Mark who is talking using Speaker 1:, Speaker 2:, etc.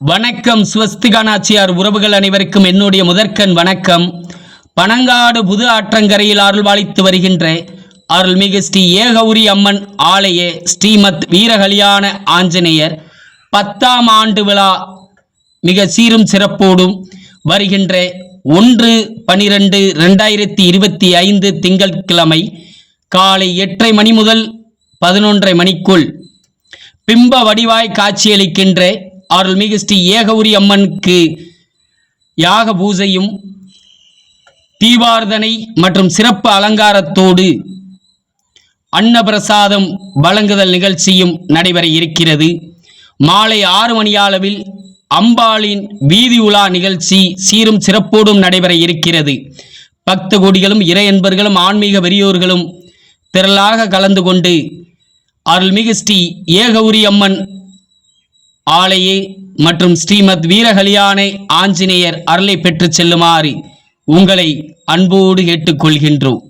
Speaker 1: வணக்கம் ஸ்வஸ்திகா நாச்சியார் உறவுகள் அனைவருக்கும் என்னுடைய முதற்கண் வணக்கம். பனங்காடு புது ஆற்றங்கரையில் அருள்வாளித்து வருகின்ற அருள்மிகு ஸ்ரீ ஏகௌரி அம்மன் ஆலய ஸ்ரீமத் வீரகலியான ஆஞ்சநேயர் பத்தாம் ஆண்டு விழா மிக சீரும் சிறப்போடும் வருகின்ற ஒன்று பனிரெண்டு ரெண்டாயிரத்தி இருபத்தி ஐந்து திங்கட்கிழமை காலை எட்டரை மணி முதல் பதினொன்றரை மணிக்குள் பிம்ப வடிவாய் காட்சியளிக்கின்ற அருள்மிகு ஸ்ரீ ஏகவுரி அம்மனுக்கு யாக பூஜையும் தீபார்த்தனை மற்றும் சிறப்பு அலங்காரத்தோடு அன்னபிரசாதம் வழங்குதல் நிகழ்ச்சியும் நடைபெற இருக்கிறது. மாலை ஆறு மணி அளவில் அம்பாளின் வீதி உலா நிகழ்ச்சி சீரும் சிறப்போடும் நடைபெற இருக்கிறது. பக்த கோடிகளும் இறை என்பர்களும் ஆன்மீக வெறியோர்களும் திரளாக கலந்து கொண்டு அருள்மிகு ஸ்ரீ ஏகவுரி அம்மன் ஆலையே மற்றும் ஸ்ரீமத் வீரகலியானை ஆஞ்சநேயர் அருளை பெற்று செல்லுமாறு உங்களை அன்போடு கேட்டுக்கொள்கின்றோம்.